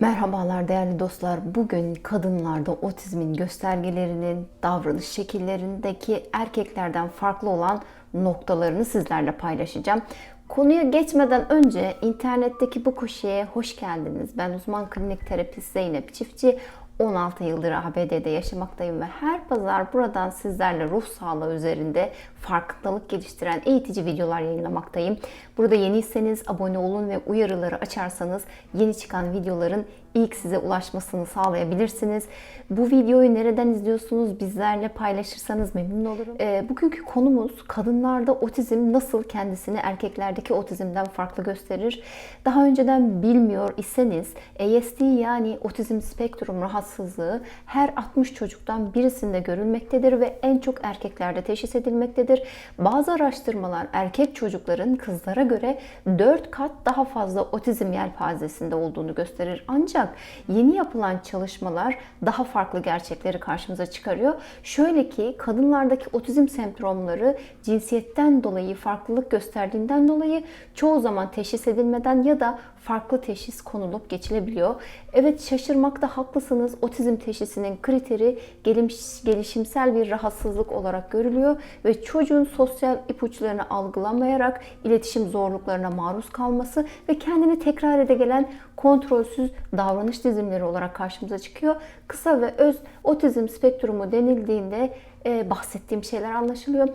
Merhabalar değerli dostlar. Bugün kadınlarda otizmin göstergelerinin, davranış şekillerindeki erkeklerden farklı olan noktalarını sizlerle paylaşacağım. Konuya geçmeden önce internetteki bu köşeye hoş geldiniz. Ben uzman klinik terapist Zeynep Çiftçi. 16 yıldır ABD'de yaşamaktayım ve her pazar buradan sizlerle ruh sağlığı üzerinde farkındalık geliştiren eğitici videolar yayınlamaktayım. Burada yeniyseniz abone olun ve uyarıları açarsanız yeni çıkan videoların ilk size ulaşmasını sağlayabilirsiniz. Bu videoyu nereden izliyorsunuz bizlerle paylaşırsanız memnun olurum. Ee, bugünkü konumuz kadınlarda otizm nasıl kendisini erkeklerdeki otizmden farklı gösterir? Daha önceden bilmiyor iseniz ASD yani otizm spektrum rahatsızlığı her 60 çocuktan birisinde görülmektedir ve en çok erkeklerde teşhis edilmektedir. Bazı araştırmalar erkek çocukların kızlara göre 4 kat daha fazla otizm yelpazesinde olduğunu gösterir. Ancak yeni yapılan çalışmalar daha farklı gerçekleri karşımıza çıkarıyor. Şöyle ki kadınlardaki otizm semptomları cinsiyetten dolayı farklılık gösterdiğinden dolayı çoğu zaman teşhis edilmeden ya da farklı teşhis konulup geçilebiliyor. Evet şaşırmakta haklısınız. Otizm teşhisinin kriteri geliş, gelişimsel bir rahatsızlık olarak görülüyor ve çocuğun sosyal ipuçlarını algılamayarak iletişim zorluklarına maruz kalması ve kendini tekrar ede gelen kontrolsüz davranış dizimleri olarak karşımıza çıkıyor. Kısa ve öz otizm spektrumu denildiğinde e, bahsettiğim şeyler anlaşılıyor.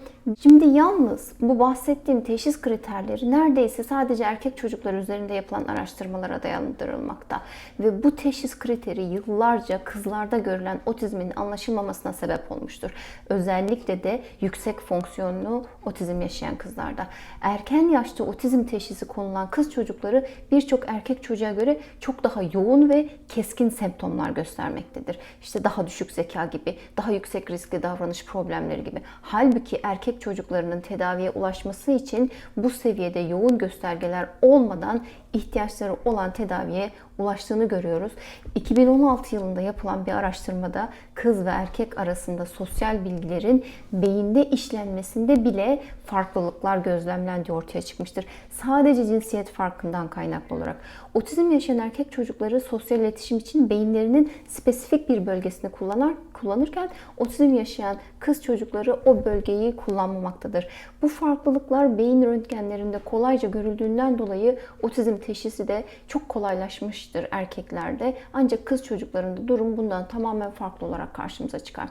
Şimdi yalnız bu bahsettiğim teşhis kriterleri neredeyse sadece erkek çocuklar üzerinde yapılan araştırmalara dayandırılmakta. Ve bu teşhis kriteri yıllarca kızlarda görülen otizmin anlaşılmamasına sebep olmuştur. Özellikle de yüksek fonksiyonlu otizm yaşayan kızlarda. Erken yaşta otizm teşhisi konulan kız çocukları birçok erkek çocuğa göre çok daha yoğun ve keskin semptomlar göstermektedir. İşte daha düşük zeka gibi, daha yüksek riskli davranış problemleri gibi. Halbuki erkek çocuklarının tedaviye ulaşması için bu seviyede yoğun göstergeler olmadan ihtiyaçları olan tedaviye ulaştığını görüyoruz. 2016 yılında yapılan bir araştırmada kız ve erkek arasında sosyal bilgilerin beyinde işlenmesinde bile farklılıklar gözlemlendiği ortaya çıkmıştır. Sadece cinsiyet farkından kaynaklı olarak. Otizm yaşayan erkek çocukları sosyal iletişim için beyinlerinin spesifik bir bölgesini kullanır, kullanırken otizm yaşayan kız çocukları o bölgeyi kullanmamaktadır. Bu farklılıklar beyin röntgenlerinde kolayca görüldüğünden dolayı otizm teşhisi de çok kolaylaşmıştır erkeklerde. Ancak kız çocuklarında durum bundan tamamen farklı olarak karşımıza çıkar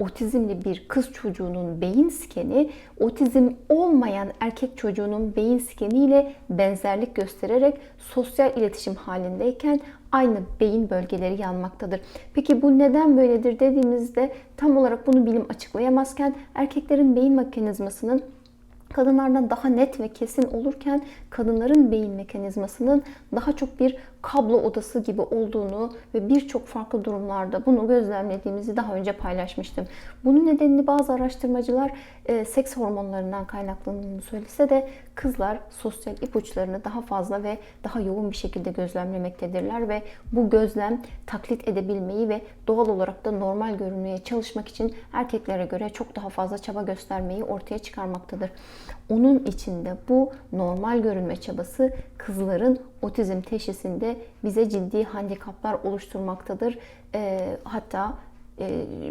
otizmli bir kız çocuğunun beyin skeni otizm olmayan erkek çocuğunun beyin skeni ile benzerlik göstererek sosyal iletişim halindeyken aynı beyin bölgeleri yanmaktadır. Peki bu neden böyledir dediğimizde tam olarak bunu bilim açıklayamazken erkeklerin beyin mekanizmasının kadınlardan daha net ve kesin olurken kadınların beyin mekanizmasının daha çok bir kablo odası gibi olduğunu ve birçok farklı durumlarda bunu gözlemlediğimizi daha önce paylaşmıştım. Bunun nedenini bazı araştırmacılar e, seks hormonlarından kaynaklandığını söylese de kızlar sosyal ipuçlarını daha fazla ve daha yoğun bir şekilde gözlemlemektedirler ve bu gözlem taklit edebilmeyi ve doğal olarak da normal görünmeye çalışmak için erkeklere göre çok daha fazla çaba göstermeyi ortaya çıkarmaktadır. Onun içinde bu normal görünme çabası kızların otizm teşhisinde bize ciddi handikaplar oluşturmaktadır. E, hatta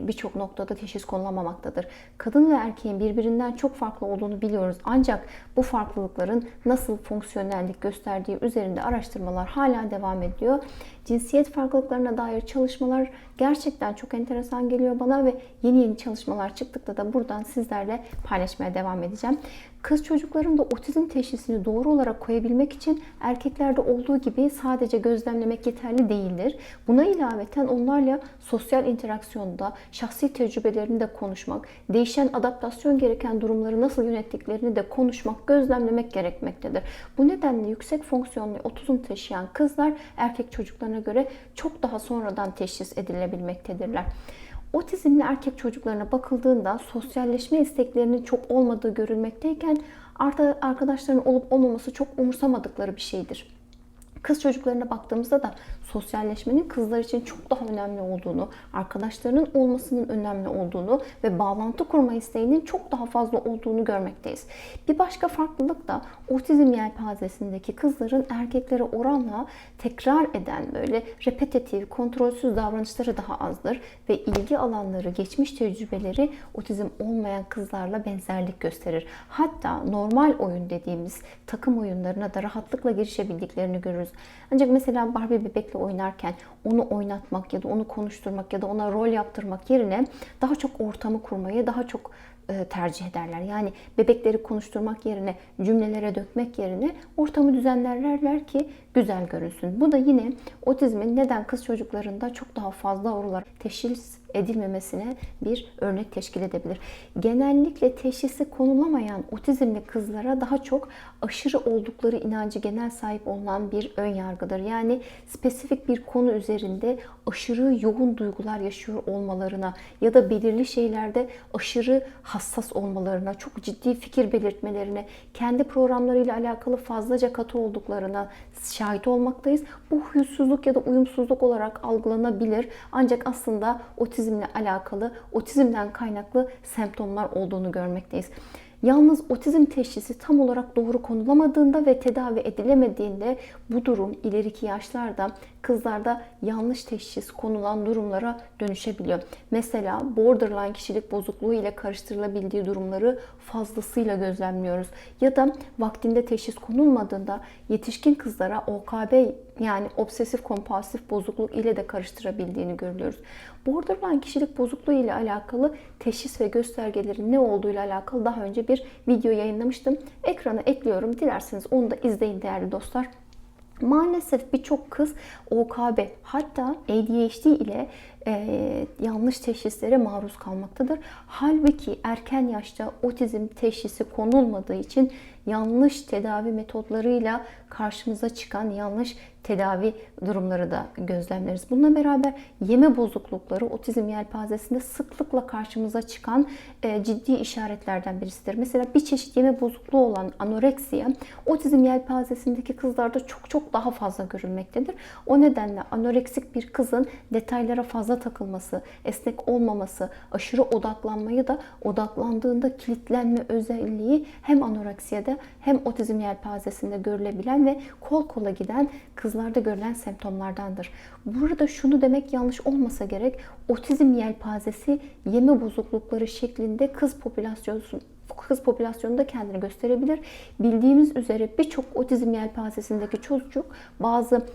birçok noktada teşhis konulamamaktadır. Kadın ve erkeğin birbirinden çok farklı olduğunu biliyoruz. Ancak bu farklılıkların nasıl fonksiyonellik gösterdiği üzerinde araştırmalar hala devam ediyor. Cinsiyet farklılıklarına dair çalışmalar gerçekten çok enteresan geliyor bana ve yeni yeni çalışmalar çıktıkta da buradan sizlerle paylaşmaya devam edeceğim. Kız çocukların da otizm teşhisini doğru olarak koyabilmek için erkeklerde olduğu gibi sadece gözlemlemek yeterli değildir. Buna ilaveten onlarla sosyal interaksiyonda şahsi tecrübelerini de konuşmak, değişen adaptasyon gereken durumları nasıl yönettiklerini de konuşmak, gözlemlemek gerekmektedir. Bu nedenle yüksek fonksiyonlu otizm taşıyan kızlar erkek çocuklarına göre çok daha sonradan teşhis edilebilmektedirler. Otizmli erkek çocuklarına bakıldığında sosyalleşme isteklerinin çok olmadığı görülmekteyken arkadaşların olup olmaması çok umursamadıkları bir şeydir. Kız çocuklarına baktığımızda da sosyalleşmenin kızlar için çok daha önemli olduğunu, arkadaşlarının olmasının önemli olduğunu ve bağlantı kurma isteğinin çok daha fazla olduğunu görmekteyiz. Bir başka farklılık da otizm yelpazesindeki kızların erkeklere oranla tekrar eden böyle repetitif, kontrolsüz davranışları daha azdır ve ilgi alanları, geçmiş tecrübeleri otizm olmayan kızlarla benzerlik gösterir. Hatta normal oyun dediğimiz takım oyunlarına da rahatlıkla girişebildiklerini görürüz. Ancak mesela Barbie bebekle oynarken onu oynatmak ya da onu konuşturmak ya da ona rol yaptırmak yerine daha çok ortamı kurmayı, daha çok e, tercih ederler. Yani bebekleri konuşturmak yerine, cümlelere dökmek yerine ortamı düzenlerler ki güzel görünsün. Bu da yine otizmin neden kız çocuklarında çok daha fazla olarak teşhis edilmemesine bir örnek teşkil edebilir. Genellikle teşhisi konulamayan otizmli kızlara daha çok aşırı oldukları inancı genel sahip olunan bir ön yargıdır. Yani spesifik bir konu üzerinde aşırı yoğun duygular yaşıyor olmalarına ya da belirli şeylerde aşırı hassas olmalarına, çok ciddi fikir belirtmelerine, kendi programlarıyla alakalı fazlaca katı olduklarına şahit olmaktayız. Bu huysuzluk ya da uyumsuzluk olarak algılanabilir. Ancak aslında otizmle alakalı, otizmden kaynaklı semptomlar olduğunu görmekteyiz. Yalnız otizm teşhisi tam olarak doğru konulamadığında ve tedavi edilemediğinde bu durum ileriki yaşlarda kızlarda yanlış teşhis konulan durumlara dönüşebiliyor. Mesela borderline kişilik bozukluğu ile karıştırılabildiği durumları fazlasıyla gözlemliyoruz. Ya da vaktinde teşhis konulmadığında yetişkin kızlara OKB yani obsesif kompulsif bozukluk ile de karıştırabildiğini görüyoruz. Borderline kişilik bozukluğu ile alakalı teşhis ve göstergelerin ne olduğu ile alakalı daha önce bir video yayınlamıştım. Ekrana ekliyorum. Dilerseniz onu da izleyin değerli dostlar. Maalesef birçok kız OKB hatta ADHD ile e, yanlış teşhislere maruz kalmaktadır. Halbuki erken yaşta otizm teşhisi konulmadığı için yanlış tedavi metotlarıyla karşımıza çıkan yanlış tedavi durumları da gözlemleriz. Bununla beraber yeme bozuklukları otizm yelpazesinde sıklıkla karşımıza çıkan e, ciddi işaretlerden birisidir. Mesela bir çeşit yeme bozukluğu olan anoreksiya otizm yelpazesindeki kızlarda çok çok daha fazla görülmektedir. O nedenle anoreksik bir kızın detaylara fazla takılması, esnek olmaması, aşırı odaklanmayı da odaklandığında kilitlenme özelliği hem anoreksiyada hem otizm yelpazesinde görülebilen ve kol kola giden kızlarda görülen semptomlardandır. Burada şunu demek yanlış olmasa gerek. Otizm yelpazesi yeme bozuklukları şeklinde kız popülasyonu kız popülasyonunda kendini gösterebilir. Bildiğimiz üzere birçok otizm yelpazesindeki çocuk bazı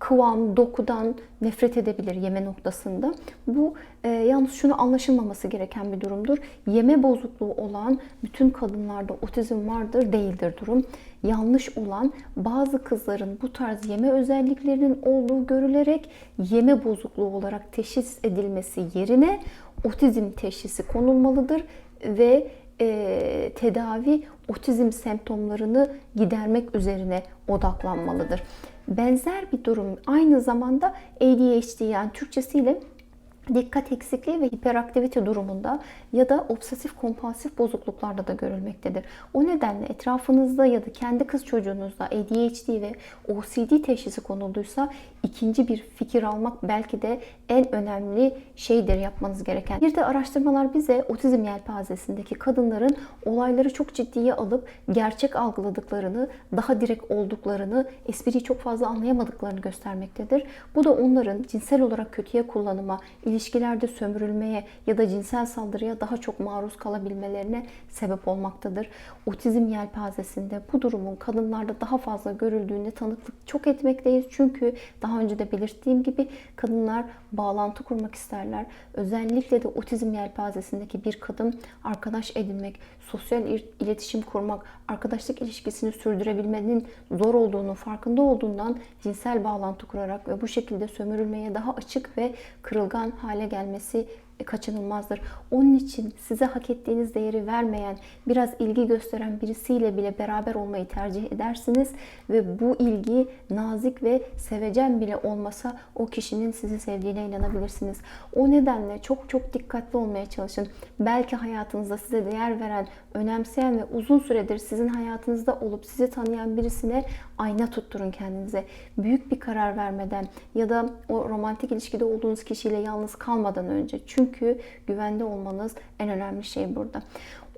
kıvam, dokudan nefret edebilir yeme noktasında. Bu e, yalnız şunu anlaşılmaması gereken bir durumdur. Yeme bozukluğu olan bütün kadınlarda otizm vardır değildir durum. Yanlış olan bazı kızların bu tarz yeme özelliklerinin olduğu görülerek yeme bozukluğu olarak teşhis edilmesi yerine otizm teşhisi konulmalıdır ve e, tedavi otizm semptomlarını gidermek üzerine odaklanmalıdır. Benzer bir durum aynı zamanda ADHD yani Türkçesiyle dikkat eksikliği ve hiperaktivite durumunda ya da obsesif kompulsif bozukluklarda da görülmektedir. O nedenle etrafınızda ya da kendi kız çocuğunuzda ADHD ve OCD teşhisi konulduysa ikinci bir fikir almak belki de en önemli şeydir yapmanız gereken. Bir de araştırmalar bize otizm yelpazesindeki kadınların olayları çok ciddiye alıp gerçek algıladıklarını, daha direkt olduklarını, espriyi çok fazla anlayamadıklarını göstermektedir. Bu da onların cinsel olarak kötüye kullanıma, ilişkilerde sömürülmeye ya da cinsel saldırıya daha çok maruz kalabilmelerine sebep olmaktadır. Otizm yelpazesinde bu durumun kadınlarda daha fazla görüldüğüne tanıklık çok etmekteyiz. Çünkü daha önce de belirttiğim gibi kadınlar bağlantı kurmak isterler. Özellikle de otizm yelpazesindeki bir kadın arkadaş edinmek, sosyal iletişim kurmak, arkadaşlık ilişkisini sürdürebilmenin zor olduğunu farkında olduğundan cinsel bağlantı kurarak ve bu şekilde sömürülmeye daha açık ve kırılgan hale gelmesi kaçınılmazdır. Onun için size hak ettiğiniz değeri vermeyen, biraz ilgi gösteren birisiyle bile beraber olmayı tercih edersiniz ve bu ilgi nazik ve sevecen bile olmasa o kişinin sizi sevdiğine inanabilirsiniz. O nedenle çok çok dikkatli olmaya çalışın. Belki hayatınızda size değer veren, önemseyen ve uzun süredir sizin hayatınızda olup sizi tanıyan birisine ayna tutturun kendinize. Büyük bir karar vermeden ya da o romantik ilişkide olduğunuz kişiyle yalnız kalmadan önce. Çünkü güvende olmanız en önemli şey burada.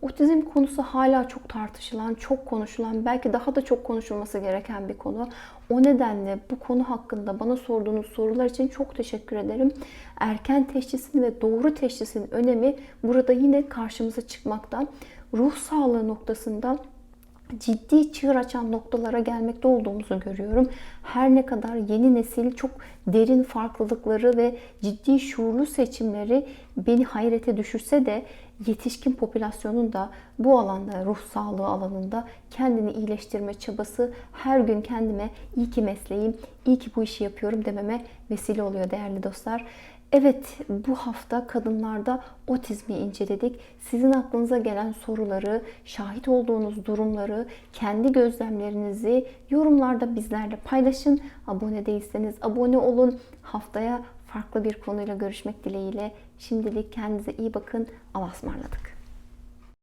Otizm konusu hala çok tartışılan, çok konuşulan, belki daha da çok konuşulması gereken bir konu. O nedenle bu konu hakkında bana sorduğunuz sorular için çok teşekkür ederim. Erken teşhisin ve doğru teşhisin önemi burada yine karşımıza çıkmakta. Ruh sağlığı noktasında ciddi çığır açan noktalara gelmekte olduğumuzu görüyorum. Her ne kadar yeni nesil çok derin farklılıkları ve ciddi şuurlu seçimleri beni hayrete düşürse de yetişkin popülasyonun da bu alanda ruh sağlığı alanında kendini iyileştirme çabası her gün kendime iyi ki mesleğim, iyi ki bu işi yapıyorum dememe vesile oluyor değerli dostlar. Evet, bu hafta kadınlarda otizmi inceledik. Sizin aklınıza gelen soruları, şahit olduğunuz durumları, kendi gözlemlerinizi yorumlarda bizlerle paylaşın. Abone değilseniz abone olun. Haftaya farklı bir konuyla görüşmek dileğiyle. Şimdilik kendinize iyi bakın. Allah'a ısmarladık.